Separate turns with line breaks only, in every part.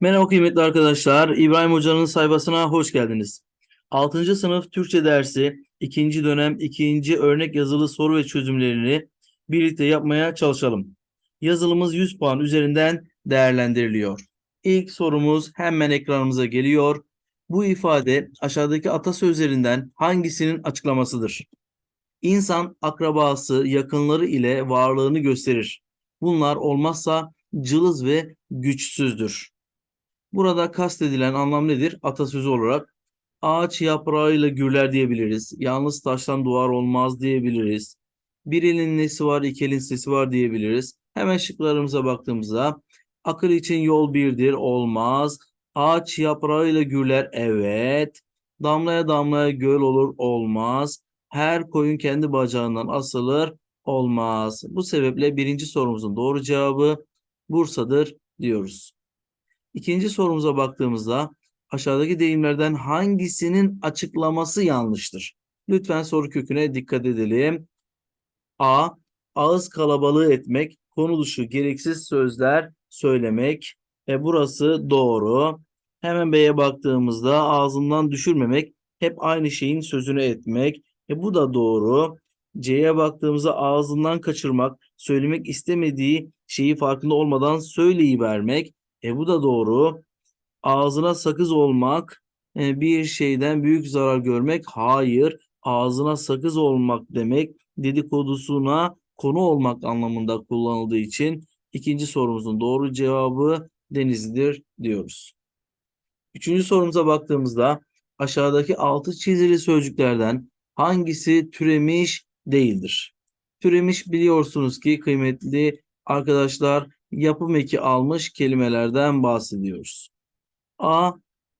Merhaba kıymetli arkadaşlar. İbrahim Hoca'nın sayfasına hoş geldiniz. 6. sınıf Türkçe dersi 2. dönem 2. örnek yazılı soru ve çözümlerini birlikte yapmaya çalışalım. Yazılımız 100 puan üzerinden değerlendiriliyor. İlk sorumuz hemen ekranımıza geliyor. Bu ifade aşağıdaki atasözlerinden hangisinin açıklamasıdır? İnsan akrabası, yakınları ile varlığını gösterir. Bunlar olmazsa cılız ve güçsüzdür. Burada kastedilen anlam nedir? Atasözü olarak ağaç yaprağıyla gürler diyebiliriz. Yalnız taştan duvar olmaz diyebiliriz. Bir elin nesi var, iki elin sesi var diyebiliriz. Hemen şıklarımıza baktığımızda akıl için yol birdir, olmaz. Ağaç yaprağıyla gürler, evet. Damlaya damlaya göl olur, olmaz. Her koyun kendi bacağından asılır, olmaz. Bu sebeple birinci sorumuzun doğru cevabı Bursa'dır diyoruz. İkinci sorumuza baktığımızda aşağıdaki deyimlerden hangisinin açıklaması yanlıştır? Lütfen soru köküne dikkat edelim. A. Ağız kalabalığı etmek, konu dışı gereksiz sözler söylemek. E burası doğru. Hemen B'ye baktığımızda ağzından düşürmemek, hep aynı şeyin sözünü etmek. E bu da doğru. C'ye baktığımızda ağzından kaçırmak, söylemek istemediği şeyi farkında olmadan söyleyivermek. E bu da doğru. Ağzına sakız olmak, e, bir şeyden büyük zarar görmek. Hayır. Ağzına sakız olmak demek dedikodusuna konu olmak anlamında kullanıldığı için ikinci sorumuzun doğru cevabı Denizli'dir diyoruz. Üçüncü sorumuza baktığımızda aşağıdaki altı çizili sözcüklerden hangisi türemiş değildir? Türemiş biliyorsunuz ki kıymetli arkadaşlar yapım eki almış kelimelerden bahsediyoruz. A.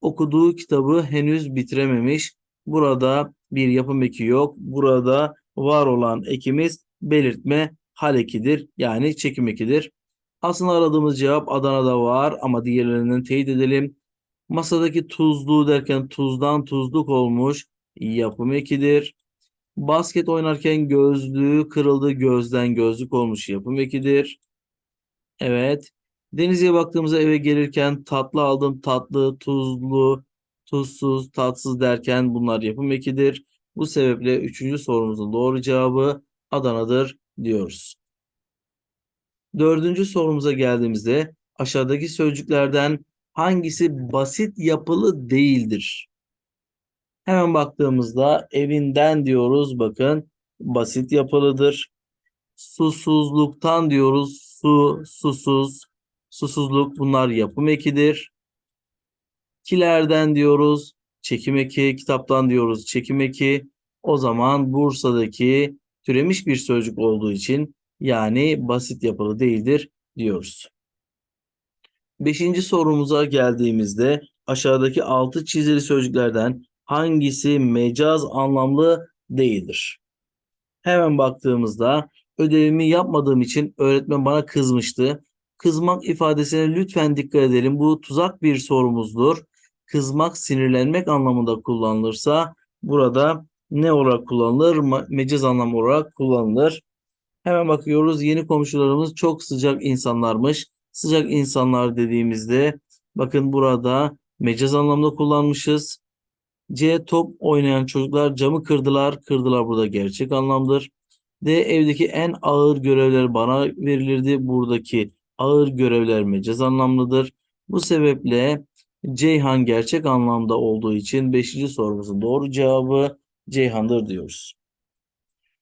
Okuduğu kitabı henüz bitirememiş. Burada bir yapım eki yok. Burada var olan ekimiz belirtme hal ekidir. Yani çekim ekidir. Aslında aradığımız cevap Adana'da var ama diğerlerinden teyit edelim. Masadaki tuzlu derken tuzdan tuzluk olmuş yapım ekidir. Basket oynarken gözlüğü kırıldı gözden gözlük olmuş yapım ekidir. Evet. Denizli'ye baktığımızda eve gelirken tatlı aldım tatlı, tuzlu, tuzsuz, tatsız derken bunlar yapım ekidir. Bu sebeple üçüncü sorumuzun doğru cevabı Adana'dır diyoruz. Dördüncü sorumuza geldiğimizde aşağıdaki sözcüklerden hangisi basit yapılı değildir? Hemen baktığımızda evinden diyoruz bakın basit yapılıdır. Susuzluktan diyoruz su, susuz, susuzluk bunlar yapım ekidir. Kilerden diyoruz çekim eki, kitaptan diyoruz çekim eki. O zaman Bursa'daki türemiş bir sözcük olduğu için yani basit yapılı değildir diyoruz. Beşinci sorumuza geldiğimizde aşağıdaki altı çizili sözcüklerden hangisi mecaz anlamlı değildir? Hemen baktığımızda ödevimi yapmadığım için öğretmen bana kızmıştı. Kızmak ifadesine lütfen dikkat edelim. Bu tuzak bir sorumuzdur. Kızmak, sinirlenmek anlamında kullanılırsa burada ne olarak kullanılır? Mecaz anlamı olarak kullanılır. Hemen bakıyoruz. Yeni komşularımız çok sıcak insanlarmış. Sıcak insanlar dediğimizde bakın burada mecaz anlamda kullanmışız. C. Top oynayan çocuklar camı kırdılar. Kırdılar burada gerçek anlamdır. D. Evdeki en ağır görevler bana verilirdi. Buradaki ağır görevler mecaz anlamlıdır. Bu sebeple Ceyhan gerçek anlamda olduğu için 5. sorumuzun doğru cevabı Ceyhan'dır diyoruz.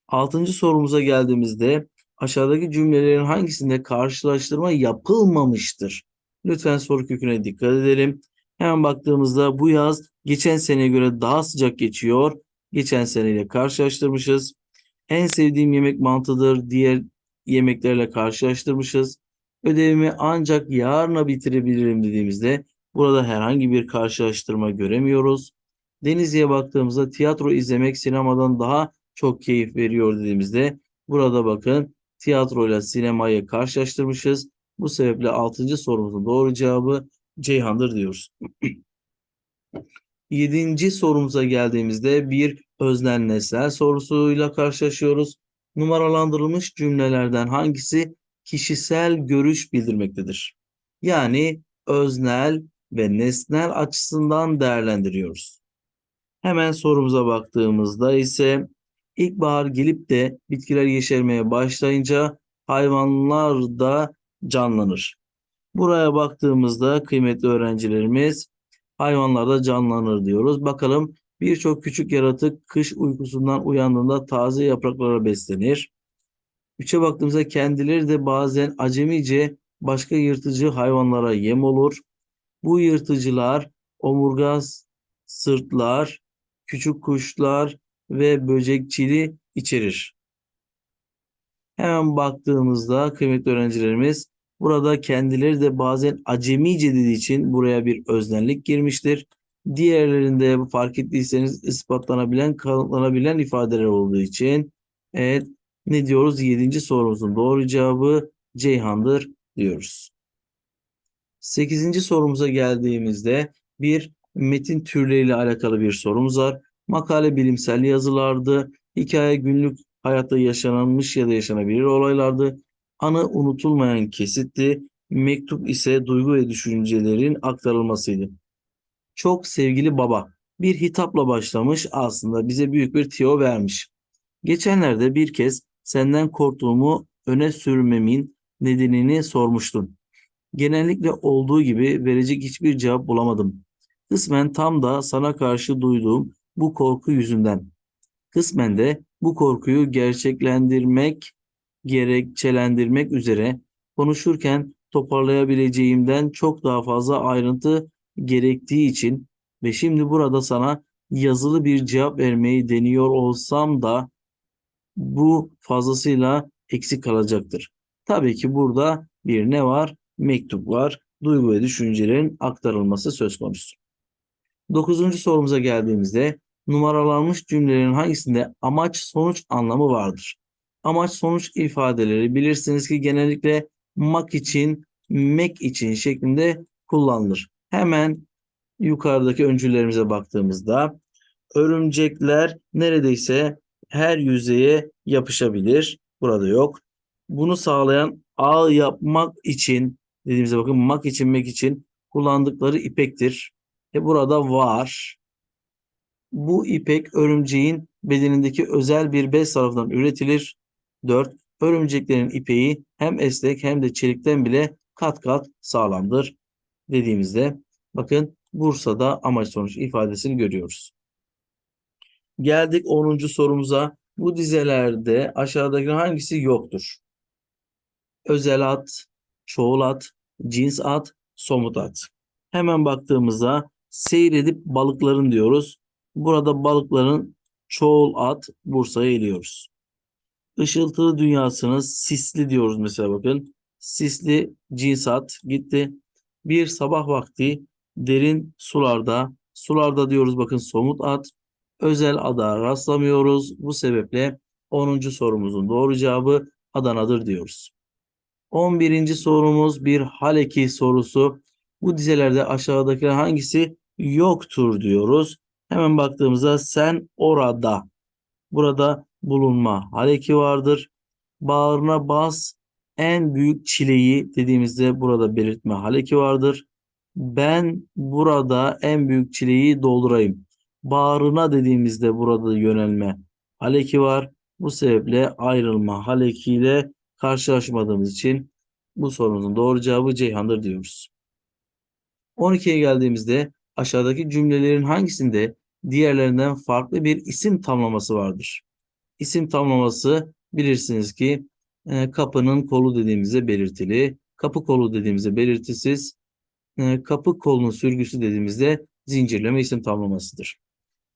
6. sorumuza geldiğimizde aşağıdaki cümlelerin hangisinde karşılaştırma yapılmamıştır? Lütfen soru köküne dikkat edelim. Hemen baktığımızda bu yaz geçen seneye göre daha sıcak geçiyor. Geçen seneyle karşılaştırmışız. En sevdiğim yemek mantıdır. Diğer yemeklerle karşılaştırmışız. Ödevimi ancak yarına bitirebilirim dediğimizde burada herhangi bir karşılaştırma göremiyoruz. Denizli'ye baktığımızda tiyatro izlemek sinemadan daha çok keyif veriyor dediğimizde burada bakın tiyatro ile sinemayı karşılaştırmışız. Bu sebeple 6. sorumuzun doğru cevabı Ceyhan'dır diyoruz. Yedinci sorumuza geldiğimizde bir öznel nesnel sorusuyla karşılaşıyoruz. Numaralandırılmış cümlelerden hangisi kişisel görüş bildirmektedir? Yani öznel ve nesnel açısından değerlendiriyoruz. Hemen sorumuza baktığımızda ise ilkbahar gelip de bitkiler yeşermeye başlayınca hayvanlar da canlanır. Buraya baktığımızda kıymetli öğrencilerimiz hayvanlar da canlanır diyoruz. Bakalım birçok küçük yaratık kış uykusundan uyandığında taze yapraklara beslenir. Üçe baktığımızda kendileri de bazen acemice başka yırtıcı hayvanlara yem olur. Bu yırtıcılar omurga sırtlar, küçük kuşlar ve böcekçili içerir. Hemen baktığımızda kıymetli öğrencilerimiz burada kendileri de bazen acemice dediği için buraya bir öznellik girmiştir. Diğerlerinde fark ettiyseniz ispatlanabilen, kanıtlanabilen ifadeler olduğu için evet ne diyoruz? Yedinci sorumuzun doğru cevabı Ceyhan'dır diyoruz. Sekizinci sorumuza geldiğimizde bir metin türleriyle alakalı bir sorumuz var. Makale bilimsel yazılardı. Hikaye günlük hayatta yaşanılmış ya da yaşanabilir olaylardı. Anı unutulmayan kesitti. Mektup ise duygu ve düşüncelerin aktarılmasıydı. Çok sevgili baba bir hitapla başlamış aslında bize büyük bir tiyo vermiş. Geçenlerde bir kez senden korktuğumu öne sürmemin nedenini sormuştun. Genellikle olduğu gibi verecek hiçbir cevap bulamadım. Kısmen tam da sana karşı duyduğum bu korku yüzünden. Kısmen de bu korkuyu gerçeklendirmek, gerekçelendirmek üzere konuşurken toparlayabileceğimden çok daha fazla ayrıntı gerektiği için ve şimdi burada sana yazılı bir cevap vermeyi deniyor olsam da bu fazlasıyla eksik kalacaktır. Tabii ki burada bir ne var? Mektup var. Duygu ve düşüncelerin aktarılması söz konusu. Dokuzuncu sorumuza geldiğimizde numaralanmış cümlelerin hangisinde amaç sonuç anlamı vardır? Amaç sonuç ifadeleri bilirsiniz ki genellikle mak için, mek için şeklinde kullanılır. Hemen yukarıdaki öncüllerimize baktığımızda örümcekler neredeyse her yüzeye yapışabilir. Burada yok. Bunu sağlayan ağ yapmak için dediğimizde bakın mak için mek için kullandıkları ipektir. E burada var. Bu ipek örümceğin bedenindeki özel bir bez tarafından üretilir. 4. Örümceklerin ipeği hem esnek hem de çelikten bile kat kat sağlamdır dediğimizde bakın Bursa'da amaç sonuç ifadesini görüyoruz. Geldik 10. sorumuza. Bu dizelerde aşağıdaki hangisi yoktur? Özel at, çoğul at, cins at, somut at. Hemen baktığımızda seyredip balıkların diyoruz. Burada balıkların çoğul at Bursa'ya iniyoruz. Işıltılı dünyasını sisli diyoruz mesela bakın. Sisli cins at gitti. Bir sabah vakti derin sularda, sularda diyoruz bakın somut at, özel ada rastlamıyoruz. Bu sebeple 10. sorumuzun doğru cevabı Adana'dır diyoruz. 11. sorumuz bir haleki sorusu. Bu dizelerde aşağıdakiler hangisi yoktur diyoruz. Hemen baktığımızda sen orada. Burada bulunma haleki vardır. Bağrına bas en büyük çileyi dediğimizde burada belirtme haleki vardır. Ben burada en büyük çileyi doldurayım. Bağrına dediğimizde burada yönelme haleki var. Bu sebeple ayrılma halekiyle karşılaşmadığımız için bu sorunun doğru cevabı Ceyhan'dır diyoruz. 12'ye geldiğimizde aşağıdaki cümlelerin hangisinde diğerlerinden farklı bir isim tamlaması vardır? İsim tamlaması bilirsiniz ki e, kapının kolu dediğimizde belirtili, kapı kolu dediğimizde belirtisiz, e, kapı kolunun sürgüsü dediğimizde zincirleme isim tamlamasıdır.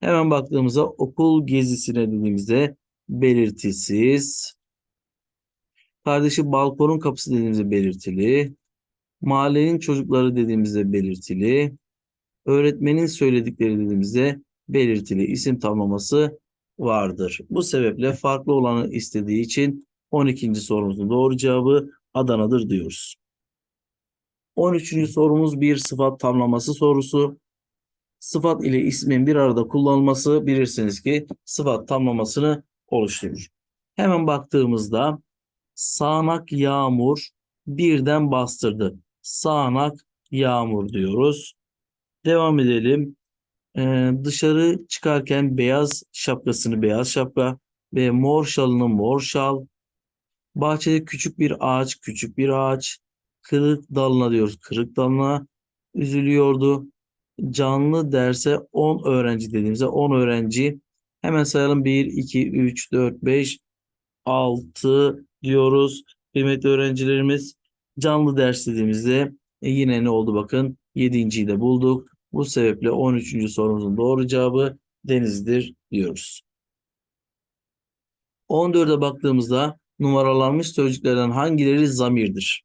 Hemen baktığımızda okul gezisine dediğimizde belirtisiz, kardeşi balkonun kapısı dediğimizde belirtili, mahallenin çocukları dediğimizde belirtili, öğretmenin söyledikleri dediğimizde belirtili. İsim tamlaması vardır. Bu sebeple farklı olanı istediği için 12. sorumuzun doğru cevabı Adana'dır diyoruz. 13. sorumuz bir sıfat tamlaması sorusu. Sıfat ile ismin bir arada kullanılması bilirsiniz ki sıfat tamlamasını oluşturur. Hemen baktığımızda sağanak yağmur birden bastırdı. Sağanak yağmur diyoruz. Devam edelim. Ee, dışarı çıkarken beyaz şapkasını beyaz şapka ve mor şalını mor şal. Bahçede küçük bir ağaç, küçük bir ağaç. Kırık dalına diyoruz, kırık dalına üzülüyordu. Canlı derse 10 öğrenci dediğimizde 10 öğrenci. Hemen sayalım 1, 2, 3, 4, 5, 6 diyoruz. Kıymetli öğrencilerimiz canlı ders dediğimizde e, yine ne oldu bakın 7.yi de bulduk. Bu sebeple 13. sorumuzun doğru cevabı denizdir diyoruz. 14'e baktığımızda numaralanmış sözcüklerden hangileri zamirdir?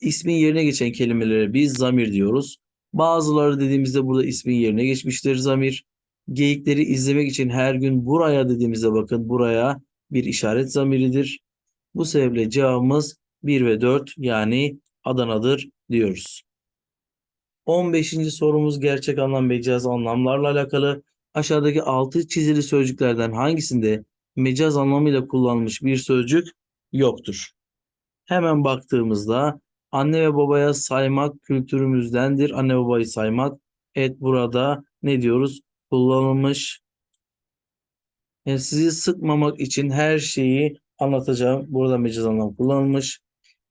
İsmin yerine geçen kelimelere biz zamir diyoruz. Bazıları dediğimizde burada ismin yerine geçmiştir zamir. Geyikleri izlemek için her gün buraya dediğimizde bakın buraya bir işaret zamiridir. Bu sebeple cevabımız 1 ve 4 yani Adana'dır diyoruz. 15. sorumuz gerçek anlam mecaz anlamlarla alakalı. Aşağıdaki altı çizili sözcüklerden hangisinde mecaz anlamıyla kullanılmış bir sözcük yoktur? Hemen baktığımızda anne ve babaya saymak kültürümüzdendir. Anne babayı saymak. Evet burada ne diyoruz? Kullanılmış. Yani sizi sıkmamak için her şeyi anlatacağım. Burada mecaz anlam kullanılmış.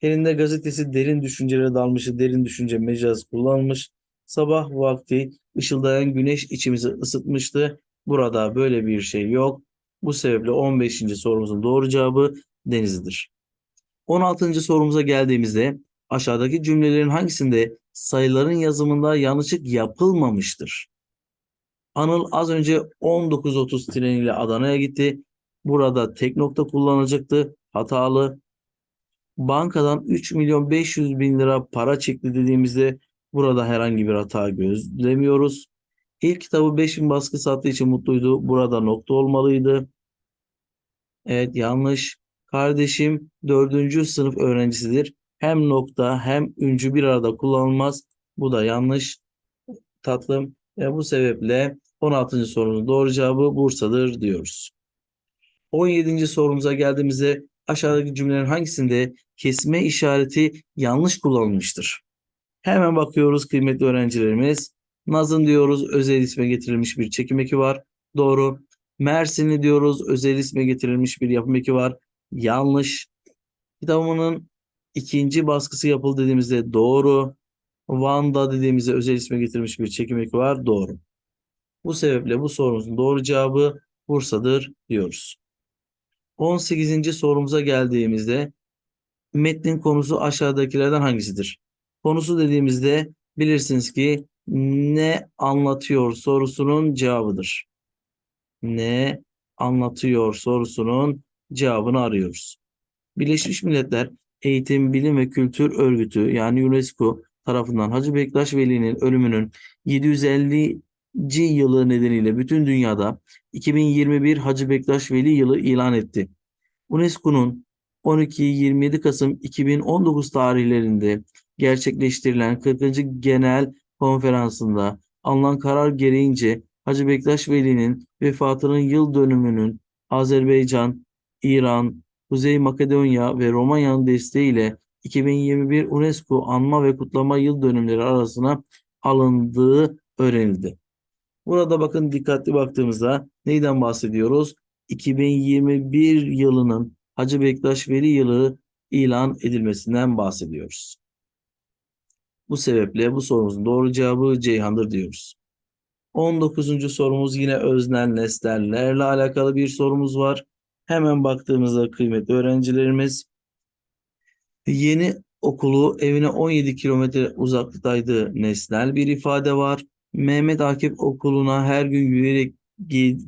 Elinde gazetesi derin düşüncelere dalmışı derin düşünce mecaz kullanılmış. Sabah vakti ışıldayan güneş içimizi ısıtmıştı. Burada böyle bir şey yok. Bu sebeple 15. sorumuzun doğru cevabı denizlidir. 16. sorumuza geldiğimizde aşağıdaki cümlelerin hangisinde sayıların yazımında yanlışlık yapılmamıştır? Anıl az önce 19.30 treniyle Adana'ya gitti. Burada tek nokta kullanacaktı. Hatalı. Bankadan 3 milyon 500 bin lira para çekti dediğimizde burada herhangi bir hata gözlemiyoruz. İlk kitabı 5000 baskı sattığı için mutluydu. Burada nokta olmalıydı. Evet yanlış. Kardeşim 4. sınıf öğrencisidir. Hem nokta hem üncü bir arada kullanılmaz. Bu da yanlış. Tatlım. Ve bu sebeple 16. sorunun doğru cevabı Bursa'dır diyoruz. 17. sorumuza geldiğimizde aşağıdaki cümlelerin hangisinde kesme işareti yanlış kullanılmıştır? Hemen bakıyoruz kıymetli öğrencilerimiz. Nazın diyoruz özel isme getirilmiş bir çekim eki var. Doğru. Mersin'i diyoruz özel isme getirilmiş bir yapım eki var. Yanlış. Kitabımın ikinci baskısı yapıldı dediğimizde doğru. Van'da dediğimizde özel isme getirilmiş bir çekim eki var. Doğru. Bu sebeple bu sorumuzun doğru cevabı Bursa'dır diyoruz. 18. sorumuza geldiğimizde metnin konusu aşağıdakilerden hangisidir? Konusu dediğimizde bilirsiniz ki ne anlatıyor sorusunun cevabıdır. Ne anlatıyor sorusunun cevabını arıyoruz. Birleşmiş Milletler Eğitim, Bilim ve Kültür Örgütü yani UNESCO tarafından Hacı Bektaş Veli'nin ölümünün 750 yılı nedeniyle bütün dünyada 2021 Hacı Bektaş Veli yılı ilan etti. UNESCO'nun 12-27 Kasım 2019 tarihlerinde gerçekleştirilen 40. Genel Konferansında alınan karar gereğince Hacı Bektaş Veli'nin vefatının yıl dönümünün Azerbaycan, İran, Kuzey Makedonya ve Romanya'nın desteğiyle 2021 UNESCO Anma ve Kutlama Yıl Dönümleri arasına alındığı öğrenildi. Burada bakın dikkatli baktığımızda neyden bahsediyoruz? 2021 yılının Hacı Bektaş Veli yılı ilan edilmesinden bahsediyoruz. Bu sebeple bu sorumuzun doğru cevabı Ceyhan'dır diyoruz. 19. sorumuz yine öznel nesnellerle alakalı bir sorumuz var. Hemen baktığımızda kıymetli öğrencilerimiz yeni okulu evine 17 kilometre uzaklıktaydı nesnel bir ifade var. Mehmet Akif okuluna her gün yürüyerek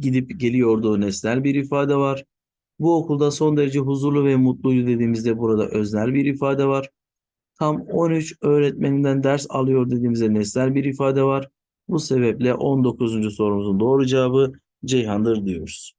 gidip geliyordu nesnel bir ifade var. Bu okulda son derece huzurlu ve mutluydu dediğimizde burada öznel bir ifade var. Tam 13 öğretmeninden ders alıyor dediğimizde nesnel bir ifade var. Bu sebeple 19. sorumuzun doğru cevabı Ceyhan'dır diyoruz.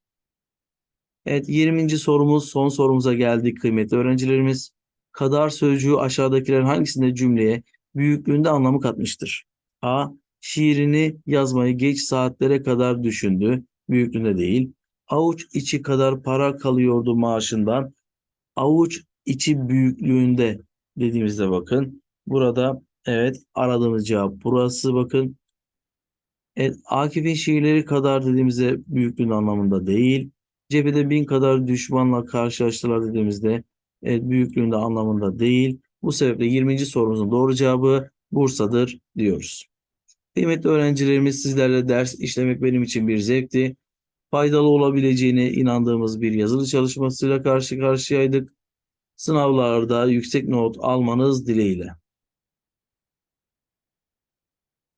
Evet 20. sorumuz son sorumuza geldik kıymetli öğrencilerimiz. Kadar sözcüğü aşağıdakilerin hangisinde cümleye büyüklüğünde anlamı katmıştır? A. Şiirini yazmayı geç saatlere kadar düşündü. Büyüklüğünde değil. Avuç içi kadar para kalıyordu maaşından. Avuç içi büyüklüğünde dediğimizde bakın. Burada evet aradığımız cevap burası bakın. Evet, Akif'in şiirleri kadar dediğimizde büyüklüğün anlamında değil. Cephede bin kadar düşmanla karşılaştılar dediğimizde evet, büyüklüğünde anlamında değil. Bu sebeple 20. sorumuzun doğru cevabı Bursa'dır diyoruz. Kıymetli öğrencilerimiz sizlerle ders işlemek benim için bir zevkti. Faydalı olabileceğine inandığımız bir yazılı çalışmasıyla karşı karşıyaydık. Sınavlarda yüksek not almanız dileğiyle.